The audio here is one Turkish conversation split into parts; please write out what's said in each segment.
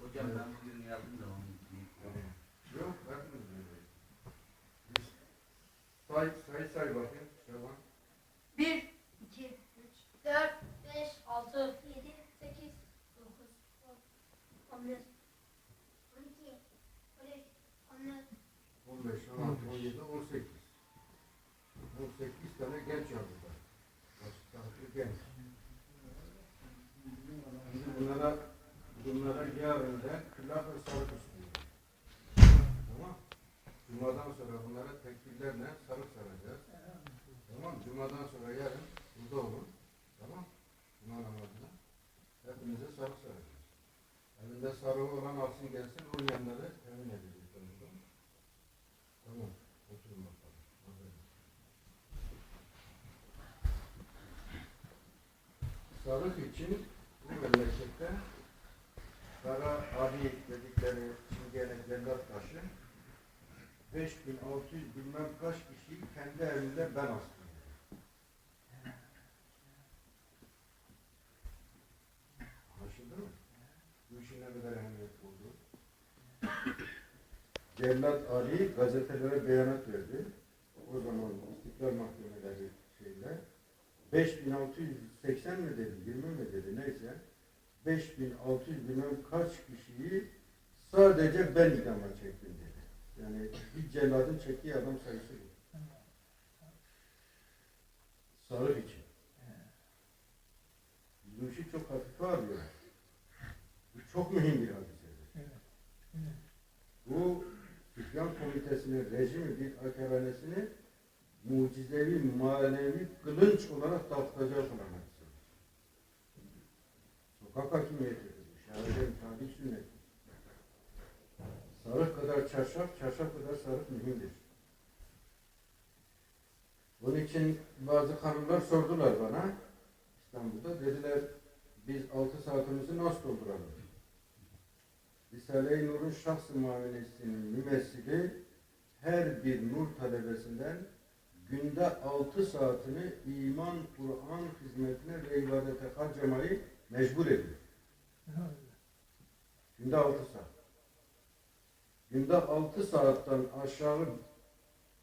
Hocam ben bugün yazdım da için. Yok, böyleyiz. Biz say, say, say bakayım. Şaban. 1, 2, 3, 4, 5, 6, 7, 8, 9, 10, 11, 12, 13, 14, 15, 16, 17, 18. 18 tane genç yazdılar. Başka genç. Şimdi bunlara, bunlara yarın da külah ve sarık istiyor. Tamam. Cuma'dan sonra bunlara tekbirlerle sarık saracağız. Tamam. Cuma'dan sonra yarın burada olun. Tamam. Cuma namazına. Hepinize sarık saracağız. Elinde sarığı olan alsın gelsin. Olmayanları emin edeceğiz. Tamam. Tamam. Sarık için bu memlekette Kara abi dedikleri çingene cennet taşı 5600 bilmem kaç kişiyi kendi evimde ben astım. Anlaşıldı mı? Bu işin ne kadar ehemmiyet olduğu. Cellat Ali gazetelere beyanat verdi. O zaman İstiklal Mahkemeleri 5680 mi dedi, 20 mi dedi neyse 5600 bilmem kaç kişiyi sadece ben idama çektim dedi. Yani bir celladın çektiği adam sayısı bu. Sarık için. Bu işi çok hafife alıyoruz. Bu çok mühim bir hadisedir. Bu İslam Komitesi'nin rejimi bir akabanesini mucizevi, manevi kılınç olarak dağıtacak olan hadisedir. Sokak hakimiyetidir. Şehirlerin tabi sünnet. Sarık kadar çarşaf, çarşaf kadar sarık mühimdir. Bunun için bazı hanımlar sordular bana İstanbul'da. Dediler biz altı saatimizi nasıl dolduralım? Risale-i Nur'un şahs-ı muamelesinin mümessili her bir nur talebesinden günde altı saatini iman, Kur'an hizmetine ve ibadete harcamayı mecbur ediyor. Günde altı saat. Günde altı saatten aşağı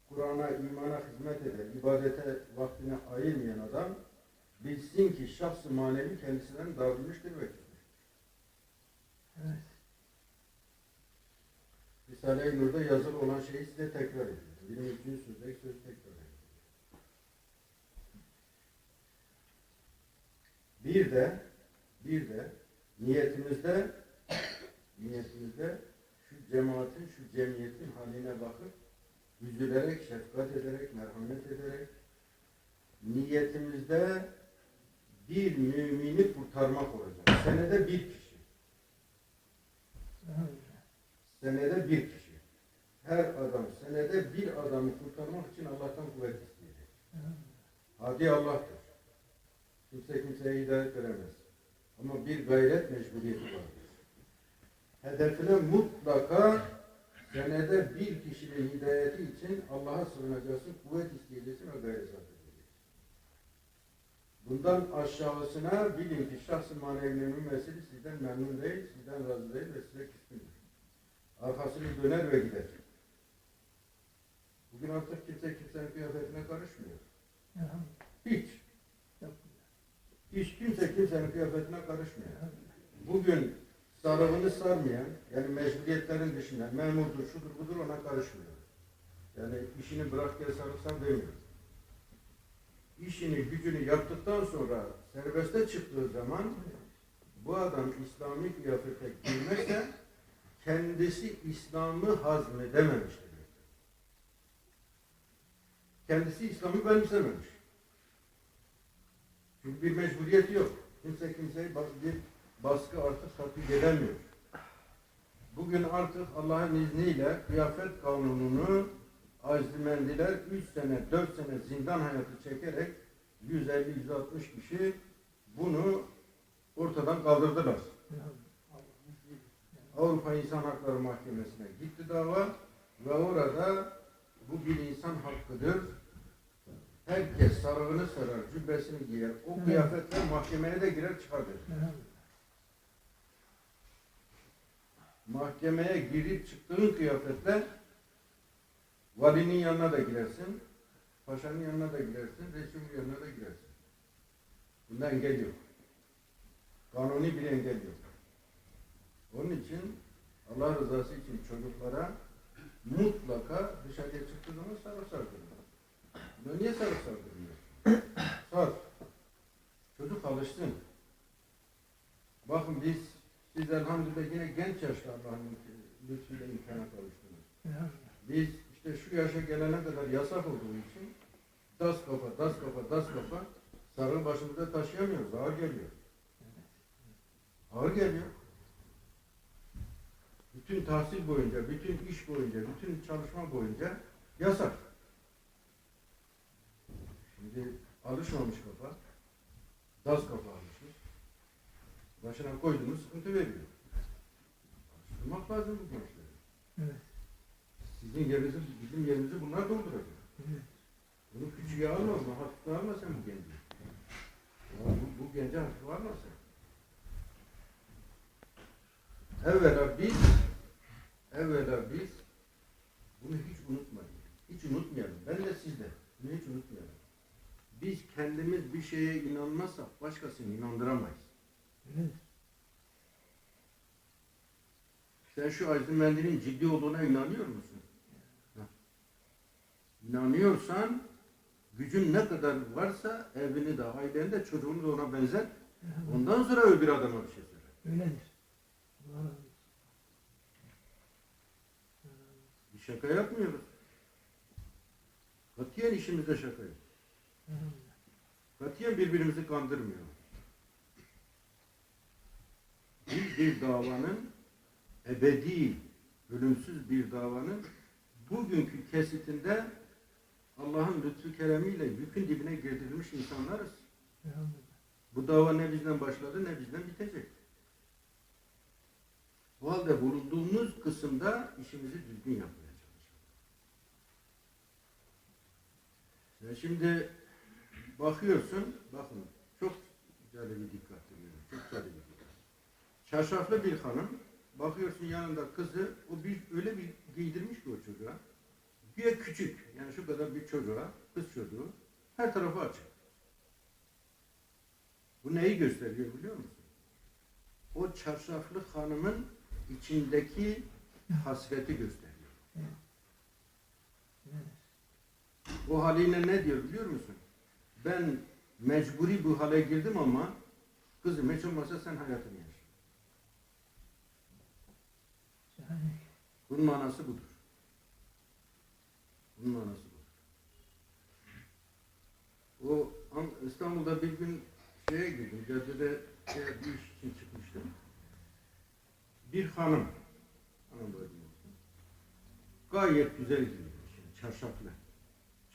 Kur'an'a, imana hizmet eder, ibadete vaktini ayırmayan adam bilsin ki şahs-ı manevi kendisinden dağılmıştır ve küsmüştür. Risale-i Nur'da yazılı olan şeyi size tekrar ediyorum. 23. sözdeki sözü tekrar ediyorum. Bir de bir de niyetimizde niyetimizde şu cemaatin, şu cemiyetin haline bakıp üzülerek, şefkat ederek, merhamet ederek niyetimizde bir mümini kurtarmak olacak. Senede bir kişi. Senede bir kişi. Her adam senede bir adamı kurtarmak için Allah'tan kuvvet isteyecek. Hadi Allah'tır. Kimse kimseye hidayet veremez. Ama bir gayret mecburiyeti vardır. Hedefine mutlaka senede bir kişinin hidayeti için Allah'a sığınacaksın, kuvvet isteyeceksin ve gayret sarf edeceksin. Bundan aşağısına bilin ki şahs-ı manevinin mümessili sizden memnun değil, sizden razı değil ve size küskündür. Arkasını döner ve gider. Bugün artık kimse kimsenin kıyafetine karışmıyor. Hiç. Hiç kimse kimsenin kıyafetine karışmıyor. Bugün sarığını sarmayan, yani mecburiyetlerin dışında memurdur, şudur budur ona karışmıyor. Yani işini bırak gel sarılsan demiyor. İşini, gücünü yaptıktan sonra serbeste çıktığı zaman bu adam İslami kıyafete girmezse kendisi İslam'ı hazmedememiştir. Kendisi İslam'ı benimsememiş. Çünkü bir mecburiyet yok. Kimse kimseyi bir baskı artık tatbik edemiyor. Bugün artık Allah'ın izniyle kıyafet kanununu azdimendiler 3 sene, 4 sene zindan hayatı çekerek 150-160 kişi bunu ortadan kaldırdılar. Avrupa İnsan Hakları Mahkemesi'ne gitti dava ve orada Bu bir insan hakkıdır. Herkes sarığını sarar, cübbesini giyer. O kıyafetle mahkemeye de girer çıkar der. Mahkemeye girip çıktığın kıyafetle valinin yanına da girersin. Paşanın yanına da girersin. Reisin yanına da girersin. Bunda engel yok. Kanuni bir engel yok. Onun için Allah rızası için çocuklara mutlaka dışarıya çıktığı zaman sarı sardırın. Buna niye sarı sardırmıyor? Sar. Çocuk alışsın. Bakın biz, siz elhamdülillah yine genç yaşta Allah'ın lütfuyla imkana kavuştunuz. Biz işte şu yaşa gelene kadar yasak olduğu için das kafa, das kafa, das kafa sarı başımıza taşıyamıyoruz. Ağır geliyor. Ağır geliyor. Bütün tahsil boyunca, bütün iş boyunca, bütün çalışma boyunca yasak. Şimdi alışmamış kafa, das kafa alışmış. Başına koyduğumuz sıkıntı veriyor. Alıştırmak lazım bu gençleri. Evet. Sizin yerinizi, bizim yerimizi bunlar dolduracak. Evet. Bunu küçüğe alma, bunu hafife alma sen bu genci. Ya bu, bu gence hafife alma sen. Evvela biz, evvela biz bunu hiç unutmayın. Hiç unutmayalım. Ben de siz de. Bunu hiç unutmayalım. Biz kendimiz bir şeye inanmazsak başkasını inandıramayız. Evet. Sen şu Aziz Mendil'in ciddi olduğuna inanıyor musun? Heh. İnanıyorsan gücün ne kadar varsa evini de, aileni de, çocuğunu da ona benzer. Ondan sonra öbür adama bir şey söyle. Öyledir. Bir şaka yapmıyoruz. Katiyen işimizde şaka yok. Katiyen birbirimizi kandırmıyoruz. Biz bir davanın ebedi, ölümsüz bir davanın bugünkü kesitinde Allah'ın lütfu keremiyle yükün dibine girdirilmiş insanlarız. Bu dava ne bizden başladı ne bizden bitecek. O halde bulunduğumuz kısımda işimizi düzgün yapmaya çalışalım. Sen şimdi bakıyorsun, bakın çok güzel bir dikkat ediyorum, çok güzel bir dikkat. Çarşaflı bir hanım, bakıyorsun yanında kızı, o bir öyle bir giydirmiş ki o çocuğa. Güya küçük, yani şu kadar bir çocuğa, kız çocuğu, her tarafı açık. Bu neyi gösteriyor biliyor musun? O çarşaflı hanımın içindeki hasreti gösteriyor. O haliyle ne diyor biliyor musun? Ben mecburi bu hale girdim ama kızım hiç olmazsa sen hayatını yaşa. Bunun manası budur. Bunun manası budur. O An- İstanbul'da bir gün şeye girdim, caddede şey, bir iş için çıkmıştım. Bir hanım, hanım böyle. Gayet güzel giyinmiş, çarşaflı.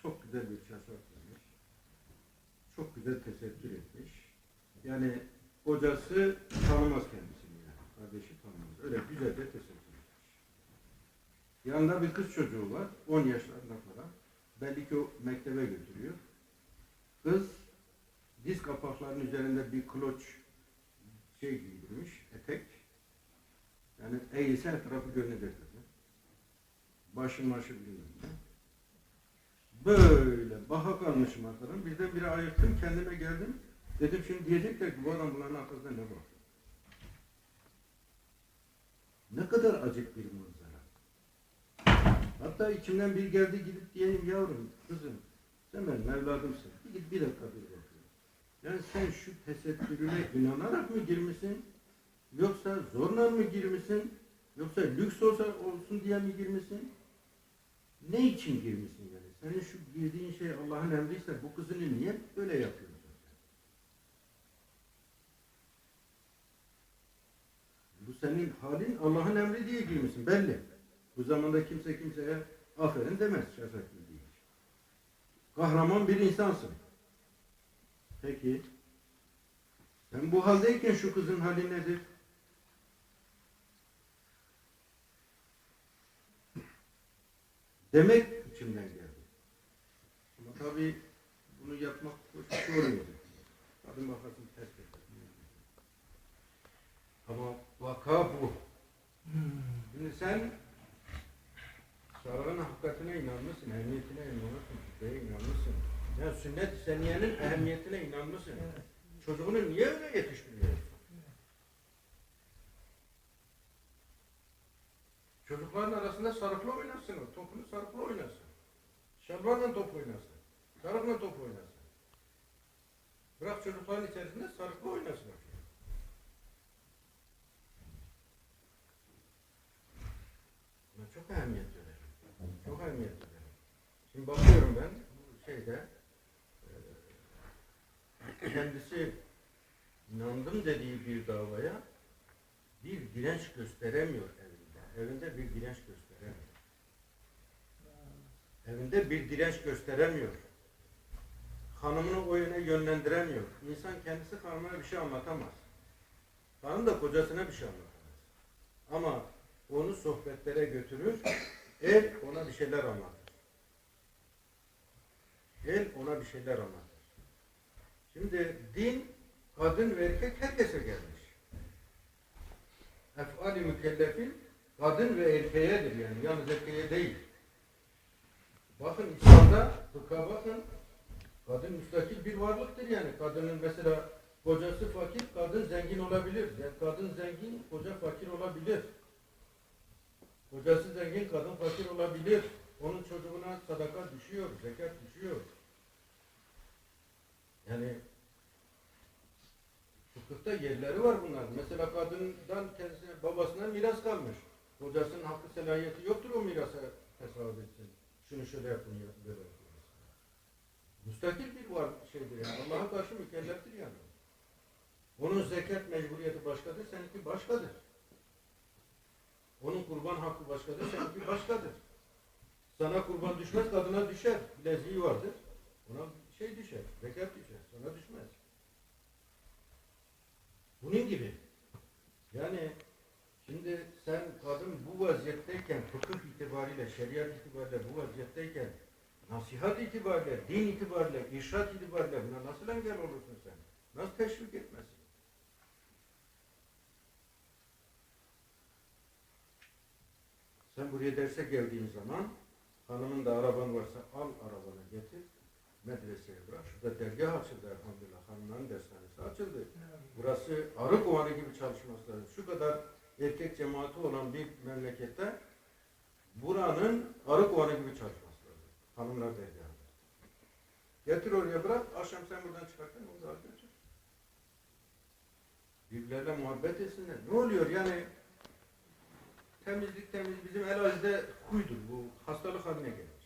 Çok güzel bir çarşaf giymiş. Çok güzel tesettür etmiş. Yani kocası tanımaz kendisini yani. Kardeşi tanımaz. Öyle güzel de tesettür etmiş. Yanında bir kız çocuğu var. 10 yaşlarında falan. Belli ki o mektebe götürüyor. Kız diz kapaklarının üzerinde bir kloç şey giydirmiş, etek. Yani eğilse tarafı görünecek dedi. Başı bilmem ne. Böyle baha kalmışım arkadan. Birdenbire ayırttım, kendime geldim. Dedim şimdi diyecekler ki bu adam bunların arkasında ne var? Ne kadar acık bir manzara. Hatta içimden bir geldi gidip diyeyim yavrum, kızım, sen benim evladımsın. Bir git bir dakika bir bakayım. Yani sen şu tesettürüne inanarak mı girmişsin? Yoksa zorla mı girmişsin? Yoksa lüks olsa olsun diye mi girmişsin? Ne için girmişsin yani? Senin şu girdiğin şey Allah'ın emriyse bu kızını niye böyle yapıyorsun? Bu senin halin Allah'ın emri diye girmişsin belli. Bu zamanda kimse kimseye aferin demez şefkatli değil. Kahraman bir insansın. Peki sen bu haldeyken şu kızın hali nedir? Demek içimden tabii bunu yapmak çok zor olmayacak. Tabii bakarsın ters eder. Ama vaka bu. Şimdi sen Sarığın hakikatine inanmışsın, ehemmiyetine inanmışsın, şüpheye inanmışsın. Ya sünnet-i seniyenin ehemmiyetine inanmışsın. Çocuğunu niye öyle yetiştiriyorsun? Çocukların arasında sarıkla oynasın, topunu sarıkla oynasın. Şalvarla top oynasın, sarıkla top oynasın. Bırak çocukların içerisinde sarıkla oynasın. Buna çok ehemmiyet veririm. Çok ehemmiyet veririm. Şimdi bakıyorum ben şeyde kendisi inandım dediği bir davaya bir direnç gösteremiyor evinde. Evinde bir direnç gösteremiyor. Evinde bir direnç gösteremiyor. Hanımını o yöne yönlendiremiyor. İnsan kendisi hanımına bir şey anlatamaz. Hanım da kocasına bir şey anlatamaz. Ama onu sohbetlere götürür, el ona bir şeyler anlatır. El ona bir şeyler anlatır. Şimdi din, kadın ve erkek herkese gelmiş. Efali mükellefin kadın ve erkeğedir yani, yalnız erkeğe değil. Bakın İslam'da, fıkha bakın, kadın müstakil bir varlıktır yani. Kadının mesela kocası fakir, kadın zengin olabilir. Yani kadın zengin, koca fakir olabilir. Kocası zengin, kadın fakir olabilir. Onun çocuğuna sadaka düşüyor, zekat düşüyor. Yani fıkıhta yerleri var bunların. Mesela kadından kendisine, babasına miras kalmış. Kocasının hakkı selahiyeti yoktur o mirasa hesap etsin. Şunu şöyle yapın, ya, böyle yapın. Müstakil bir var şeydir yani. Allah'a karşı mükelleftir yani. Onun zekat mecburiyeti başkadır, seninki başkadır. Onun kurban hakkı başkadır, seninki başkadır. Sana kurban düşmez, kadına düşer. Bileziği vardır. Ona şey düşer, zekat düşer. Sana düşmez. Bunun gibi. Yani şimdi sen kadın bu vaziyetteyken, fıkıh itibariyle, şeriat itibariyle bu vaziyetteyken, nasihat itibariyle, din itibariyle, irşat itibariyle buna nasıl engel olursun sen? Nasıl teşvik etmezsin? Sen buraya derse geldiğin zaman hanımın da araban varsa al arabanı getir medreseye bırak. Şurada dergah açıldı elhamdülillah. Hanımların dershanesi açıldı. Burası arı kovanı gibi çalışması lazım. Şu kadar erkek cemaati olan bir memlekette buranın arı kovanı gibi çalışması Hanımlar dergahı. Getir oraya bırak. Akşam sen buradan çıkartın onu da götür. Birbirlerine muhabbet etsinler. Ne oluyor yani temizlik temiz bizim Elazığ'da huydur bu hastalık haline gelmiş.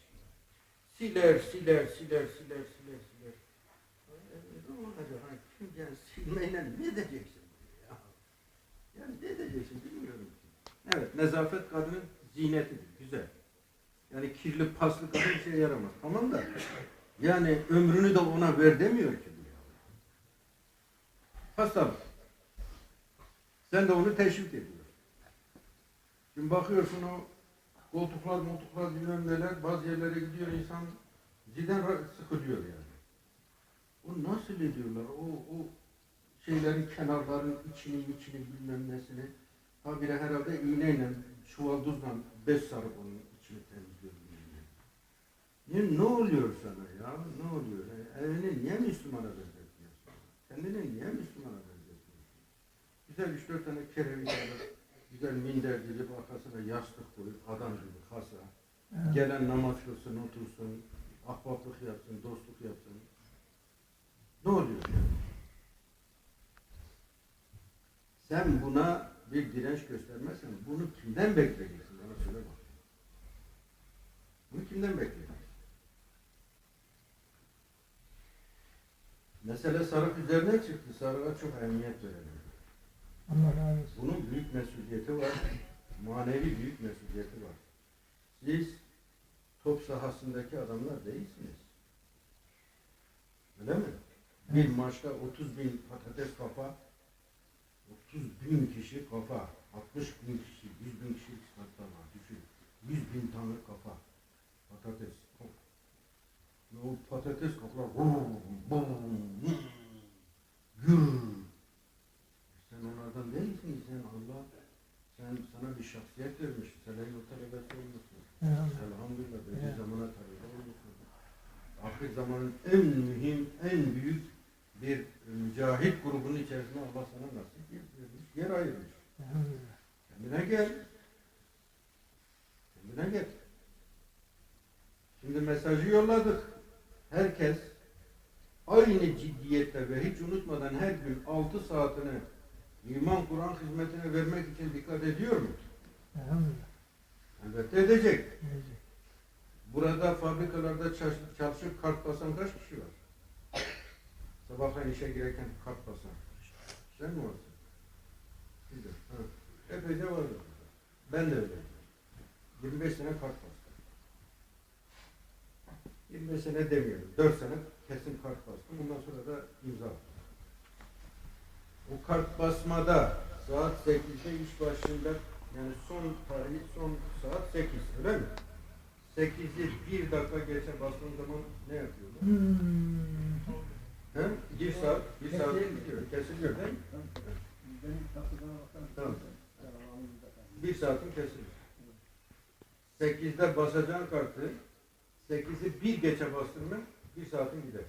Siler, siler, siler, siler, siler, siler. Ne olacak? Hani kim yani silmeyle ne edeceksin? Ya? Yani ne edeceksin bilmiyorum. Evet, nezafet kadının ziynetidir. Yani kirli, paslı kadın bir şey yaramaz. Tamam da yani ömrünü de ona ver demiyor ki. Hastalık. Sen de onu teşvik ediyorsun. Şimdi bakıyorsun o koltuklar, moltuklar bilmem neler bazı yerlere gidiyor insan cidden sıkılıyor yani. O nasıl ediyorlar? O, o şeylerin kenarların içini içini bilmem nesini habire herhalde iğneyle çuvaldızla bez sarıp onun içini temizliyor. Ne. Ne oluyor sana ya? Ne oluyor? E, evini niye Müslümana benzetmiyorsun? Kendini niye Müslümana benzetmiyorsun? Güzel üç dört tane kerevit alır, güzel minder dizip arkasına yastık koyup adam gibi kasa. Gelen namaz kılsın, otursun, ahbaplık yapsın, dostluk yapsın. Ne oluyor? Sen buna bir direnç göstermezsen bunu kimden bekleyeceksin? Bana söyle bak. Bunu kimden bekleyeceksin? Mesele sarık üzerine çıktı. Sarığa çok ehemmiyet verelim. Allah razı olsun. Bunun büyük mesuliyeti var. Manevi büyük mesuliyeti var. Siz top sahasındaki adamlar değilsiniz. Öyle mi? Bir maçta 30 bin patates kafa, 30 bin kişi kafa, 60 bin kişi, 100 bin kişilik statlar var. Düşün. 100 bin tane kafa. Patates. O patates koklar. Gür. Sen onlardan değilsin. Sen Allah sen sana bir şahsiyet vermiş. O talebesi olmuşsun. Elhamdülillah. Böyle Evet. zamana talebe olmuşsun. Ahir zamanın en mühim, en büyük bir mücahit grubunun içerisinde Allah sana nasip etmiş. Yer ayırmış. Kendine gel. Kendine gel. Şimdi mesajı yolladık. Herkes aynı ciddiyette ve hiç unutmadan her gün 6 saatini iman Kur'an hizmetine vermek için dikkat ediyor mu? Elhamdülillah. Elbette edecek. Gelecek. Burada fabrikalarda çalış- çalışıp kart basan kaç kişi var? Sabahleyin işe girerken kart basan. Sen mi varsın? Siz de. Ha. Epeyce var. Ben de öyle. 25 sene kart bastım. 25 sene demiyorum. 4 sene kesin kart bastım. Bundan sonra da imza. O kart basmada saat 8'de iş başında yani son tarihi son saat 8 öyle mi? 8'i 1 dakika geçe bastığın zaman ne yapıyorlar? Hmm. He? 1 saat, 1 saat bitiyor. Kesiliyor değil mi? Tamam. Bir saatin kesilir. 8'de basacağın kartı 8'i bir geçe bastırma bir saatin gider.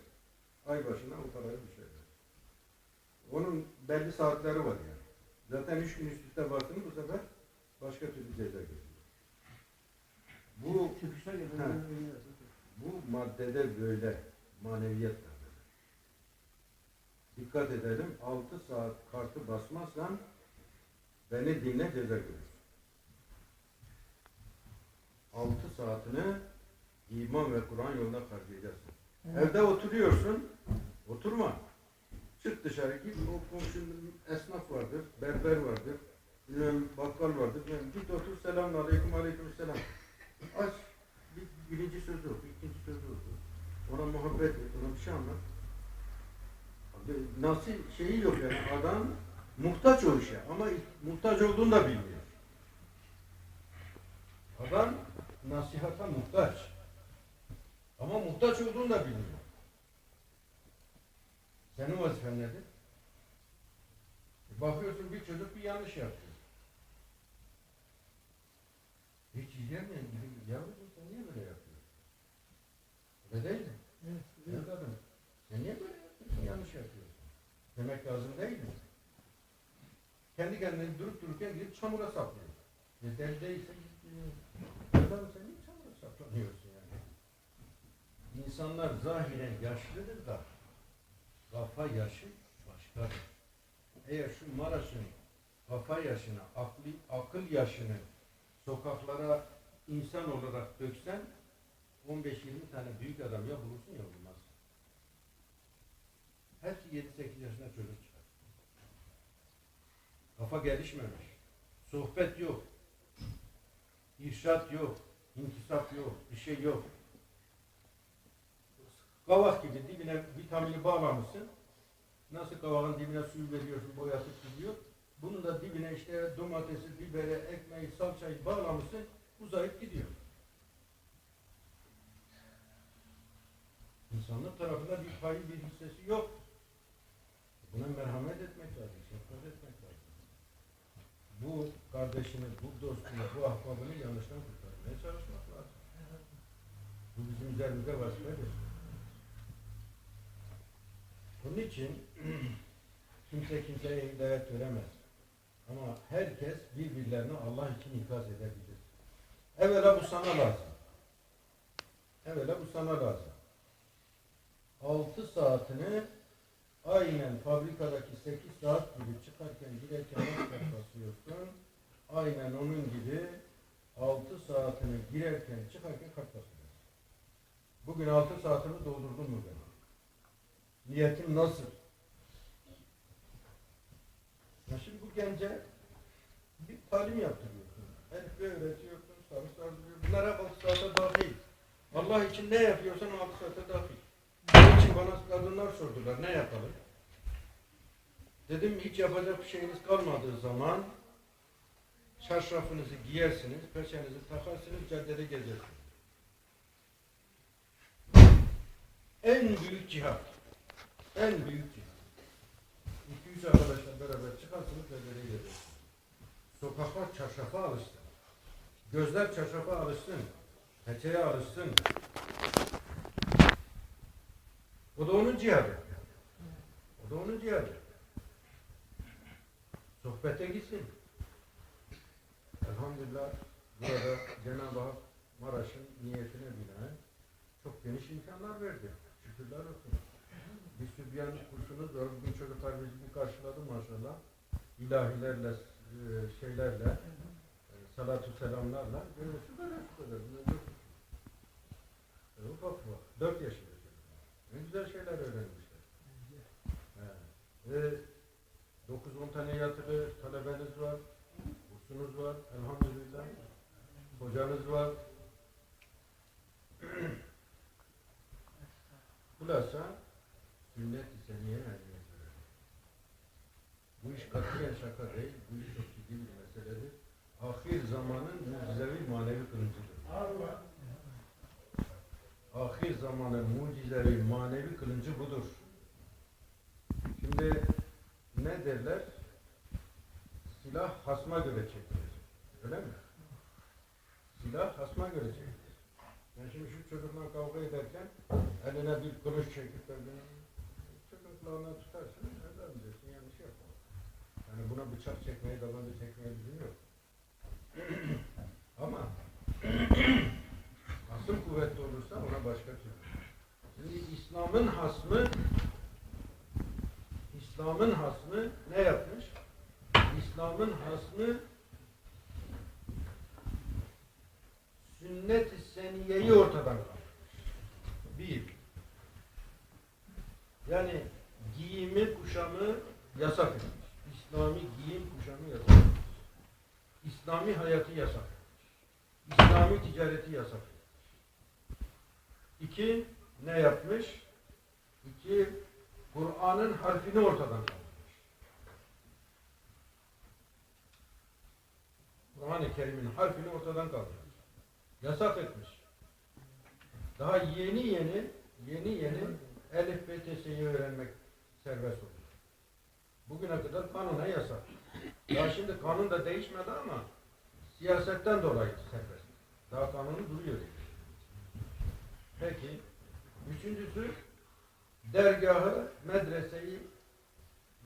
Ay başına o parayı düşer. Onun belli saatleri var yani. Zaten üç gün üst üste bastın bu sefer başka türlü ceza geliyor. Bu Ha. bu maddede böyle maneviyat da böyle. Dikkat edelim 6 saat kartı basmazsan beni dinle ceza görürsün. 6 saatini iman ve Kur'an yolunda harcayacaksın. Evde oturuyorsun, oturma. Çık dışarı git, o komşunun esnaf vardır, berber vardır, bilmem bakkal vardır. bilmem, git otur, selamun aleyküm, aleyküm selam. Aç, bir, birinci sözü oku, ikinci sözü oku. Ona muhabbet et, ona bir şey anlat. Nasıl şeyi yok yani adam muhtaç o işe ama muhtaç olduğunu da bilmiyor. Adam nasihata muhtaç. Ama muhtaç olduğunu da bilmiyor. Senin vazifen nedir? E Bakıyorsun bir çocuk bir yanlış yapıyor. Hiç ilgilenmeyin. Yavrum sen niye böyle yapıyorsun? Öyle değil mi? Evet, Evet adam. Sen niye böyle yapıyorsun? Yanlış yapıyorsun. Demek lazım değil mi? Kendi kendine durup dururken gidip çamura saplıyor. Yeterli değilse git. Adam sen niye çamura saplanıyorsun? İnsanlar zahiren yaşlıdır da kafa yaşı başkadır. Eğer şu Maraş'ın kafa yaşını, aklı, akıl yaşını sokaklara insan olarak döksen 15-20 tane büyük adam ya bulursun ya bulmazsın. Hepsi 7-8 yaşında çocuk çıkar. Kafa gelişmemiş. Sohbet yok. İrşat yok. İnkisap yok. Bir şey yok. Kavak gibi dibine vitamini bağlamışsın. Nasıl kavağın dibine suyu veriyorsun, boyatıp gidiyor. Bunun da dibine işte domatesi, biberi, ekmeği, salçayı bağlamışsın, uzayıp gidiyor. İnsanlık tarafında bir payı, bir hissesi yok. Buna merhamet etmek lazım, şefkat etmek lazım. Bu kardeşini, bu dostunu, bu ahbabını yanlıştan kurtarmaya çalışmak lazım. Bu bizim üzerimize vazifedir. Bunun için kimse kimseye hidayet veremez. Ama herkes birbirlerini Allah için ikaz edebilir. Evvela bu sana lazım. Evvela bu sana lazım. 6 saatini aynen fabrikadaki 8 saat gibi çıkarken girerken basıyorsun? Aynen onun gibi 6 saatini girerken çıkarken kart basıyorsun. Bugün 6 saatimi doldurdun mu ben? Niyetim nasıl? Ya şimdi bu gence bir talim yaptırıyorsun. Elif'i öğretiyorsun, sarı sardırıyor. Bunlar hep 6 saate dahil. Allah için ne yapıyorsan o 6 saate dahil. Bunun için bana kadınlar sordular. Ne yapalım? Dedim hiç yapacak bir şeyiniz kalmadığı zaman çarşafınızı giyersiniz, peçenizi takarsınız, caddede gezersiniz. en büyük cihat. En büyük cihat. İki üç arkadaşla beraber çıkarsınız ve böyle gelirsiniz. Sokaklar çarşafa alışsın. Gözler çarşafa alışsın. Peçeye alışsın. O da onun cihadı. O da onun cihadı. Sohbete gitsin. Elhamdülillah burada Cenab-ı Hak Maraş'ın niyetine binaen çok geniş imkanlar verdi. Şükürler olsun. Bir sübyan kursunuz var. Bugün çocuklar bizi bir karşıladı maşallah. İlahilerle, e, şeylerle, e, salatu selamlarla. Böyle şu kadar çok e, ufak ufak. Dört yaşında çocuklar. Ne güzel şeyler öğrenmişler. Ve 9-10 tane yatılı talebeniz var. Kursunuz var. Elhamdülillah. Hocanız var. Hulasa sünnet-i seniye ermeye Bu iş katiyen şaka değil. Bu iş çok ciddi bir meseledir. Ahir zamanın mucizevi manevi kılıncıdır. Ahir zamanın mucizevi manevi kılıncı budur. Şimdi ne derler? Silah hasma göre çekilir. Öyle mi? Silah hasma göre çekilir. Ben şimdi şu çocukla kavga ederken eline bir kılıç çekip de çocuklarına tutarsın, eder diyeceksin, yanlış yapma. Yani buna bıçak çekmeyi, tabanca çekmeyi lüzum yok. Ama asıl kuvvetli olursa ona başka türlü. Şimdi İslam'ın hasmı İslam'ın hasmı ne yapmış? İslam'ın hasmı sünnet-i seniyeyi ortadan kaldırmış. Bir. Yani giyimi, kuşamı yasak etmiş. İslami giyim, kuşamı yasak etmiş. İslami hayatı yasak etmiş. İslami ticareti yasak etmiş. İki, ne yapmış? İki, Kur'an'ın harfini ortadan kaldırmış. Kur'an-ı Kerim'in harfini ortadan kaldırmış. Yasak etmiş. Daha yeni yeni, yeni yeni Elif ve öğrenmek serbest oldu. Bugüne kadar kanuna yasak. Daha şimdi kanun da değişmedi ama siyasetten dolayı serbest. Daha kanunu duruyor. Peki, üçüncüsü dergahı, medreseyi,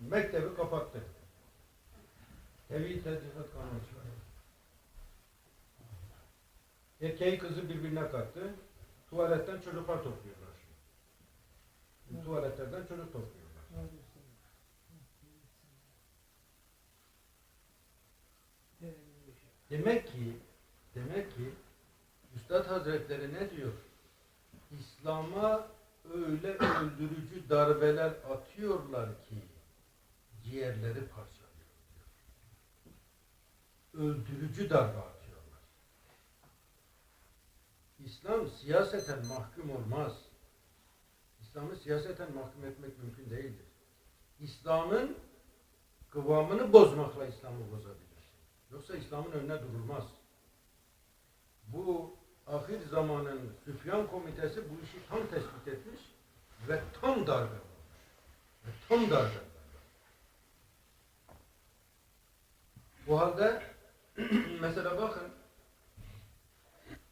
mektebi kapattı. Tevhid tedrisat kanunu çıkardı. Erkeği kızı birbirine kattı. Tuvaletten çocuklar topluyorlar. Tuvaletlerden çocuk topluyorlar. Demek ki, demek ki Üstad Hazretleri ne diyor? İslam'a öyle öldürücü darbeler atıyorlar ki ciğerleri parçalıyor diyor. Öldürücü darbe atıyorlar. İslam siyaseten mahkum olmaz. İslam'ı siyaseten mahkum etmek mümkün değildir. İslam'ın kıvamını bozmakla İslam'ı bozabilirsin. Yoksa İslam'ın önüne durulmaz. Bu ahir zamanın Süfyan komitesi bu işi tam tespit etmiş ve tam darbe olmuş. Ve tam darbe. Bu halde mesela bakın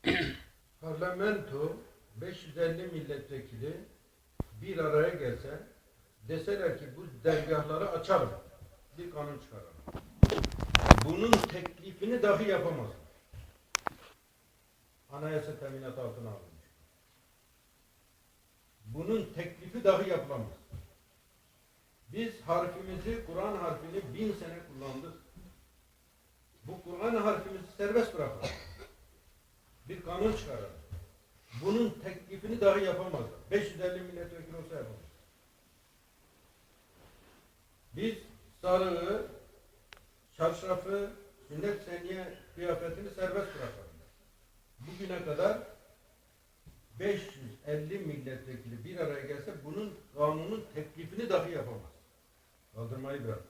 parlamento 550 milletvekili bir araya gelse deseler ki bu dergahları açalım. Bir kanun çıkaralım. Bunun teklifini dahi yapamazlar. Anayasa teminatı altına alınmış. Bunun teklifi dahi yapılamaz. Biz harfimizi, Kur'an harfini bin sene kullandık. Bu Kur'an harfimizi serbest bırakalım. Bir kanun çıkaralım. Bunun teklifini dahi yapamazlar. 550 milletvekili olsa yapamaz. Biz sarığı, çarşafı, sünnet seniye kıyafetini serbest bırakalım. Bugüne kadar 550 milletvekili bir araya gelse bunun kanunun teklifini dahi yapamaz. Kaldırmayı bırak.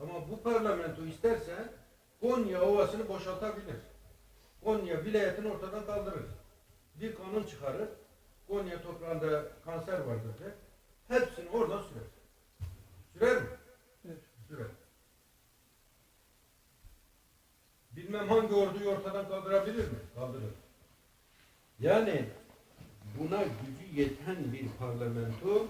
Ama bu parlamento isterse Konya Ovası'nı boşaltabilir. Konya vilayetini ortadan kaldırır. bir kanun çıkarır. Konya toprağında kanser vardır der. Hepsini oradan sürer. Sürer mi? Evet. Sürer. Bilmem hangi orduyu ortadan kaldırabilir mi? Kaldırır. Yani buna gücü yeten bir parlamento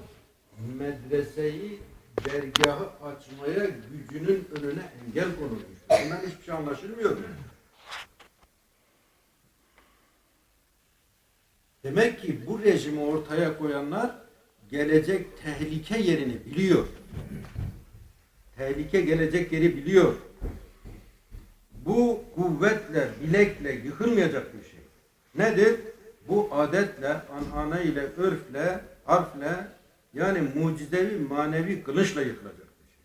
medreseyi dergahı açmaya gücünün önüne engel konulmuş. Bundan hiçbir şey anlaşılmıyor Demek ki bu rejimi ortaya koyanlar gelecek tehlike yerini biliyor. Tehlike gelecek yeri biliyor. Bu kuvvetle, bilekle yıkılmayacak bir şey. Nedir? Bu adetle, anane ile, örfle, harfle yani mucizevi, manevi kılıçla yıkılacak bir şey.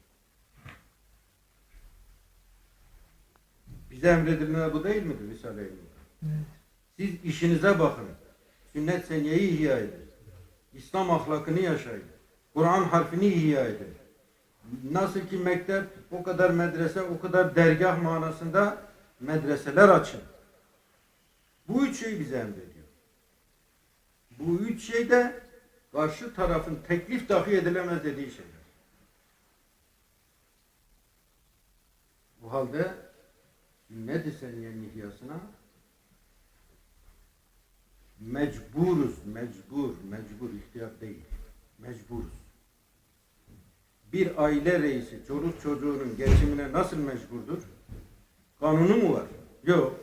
Bize emredilen bu değil midir Risale-i Nur? Evet. Siz işinize bakın. Sünnet seniyeyi ihya edin. İslam ahlakını yaşayın. Kur'an harfini ihya edin. Nasıl ki mektep o kadar medrese, o kadar dergah manasında medreseler açın. Bu üç şey bize emrediyor. Bu üç şey de karşı tarafın teklif dahi edilemez dediği şeyler. Bu halde sünnet-i seniyenin ihyasına mecburuz, mecbur, mecbur, ihtiyar değil. Mecburuz. Bir aile reisi çoluk çocuğunun geçimine nasıl mecburdur? Kanunu mu var? Yok.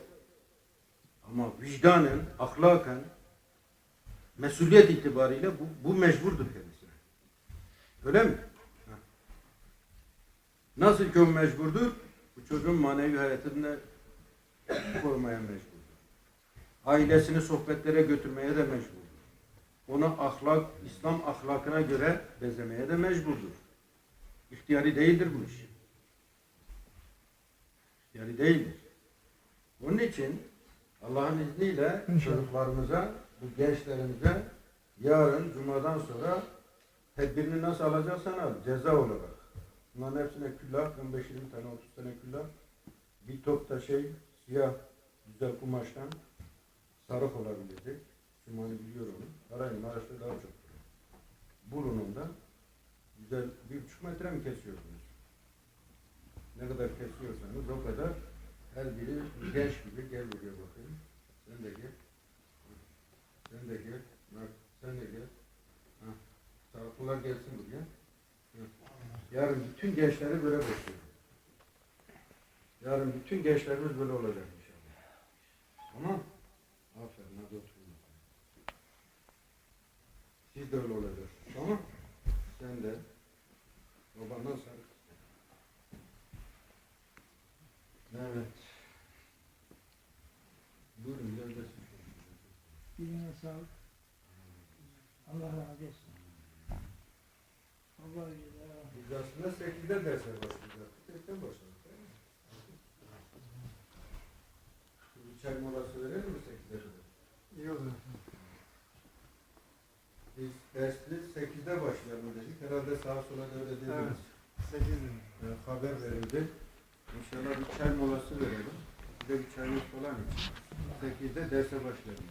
Ama vicdanen, ahlaken, mesuliyet itibariyle bu, bu mecburdur kendisine. Öyle mi? Nasıl ki o mecburdur? Bu çocuğun manevi hayatını korumaya mecburdur. Ailesini sohbetlere götürmeye de mecburdur. Onu ahlak, İslam ahlakına göre bezemeye de mecburdur. İhtiyari değildir bu iş. İhtiyari değildir. Onun için Allah'ın izniyle İnşallah. çocuklarımıza, bu gençlerimize yarın Cuma'dan sonra tedbirini nasıl alacaksan al, ceza olarak. Bunların hepsine küllah, 15-20 tane, 30 tane küllah, bir top da şey, siyah, güzel kumaştan sarık olabilecek. Cuma'nı biliyor onu. Arayın, Maraş'ta daha çok. Burnunda güzel bir buçuk metre mi kesiyorsunuz? Ne kadar kesiyorsanız o kadar her biri genç gibi gel buraya bakayım. Sen de gel. Sen de gel. Bak sen de gel. Ha. Sarıklılar gelsin buraya. Yarın bütün gençleri böyle bekliyorum. Yarın bütün gençlerimiz böyle olacak inşallah. Tamam. Aferin hadi oturun. Siz de öyle olacaksınız. Tamam. Sen de babandan sarık. Evet. Buyurun biraz da siz. Birine sağlık. Allah razı olsun. Allah razı Biz aslında 8'de derse başlayacağız. 8'den başladık değil mi? Bir çay molası verelim mi 8'de kadar? İyi olur. Biz dersli 8'de başlayalım dedik. Herhalde sağa sola dediniz. Sekiz Ee, haber verildi. İnşallah bir çay molası verelim. Bir de bir çayımız falan için. 8'de derse başlayalım.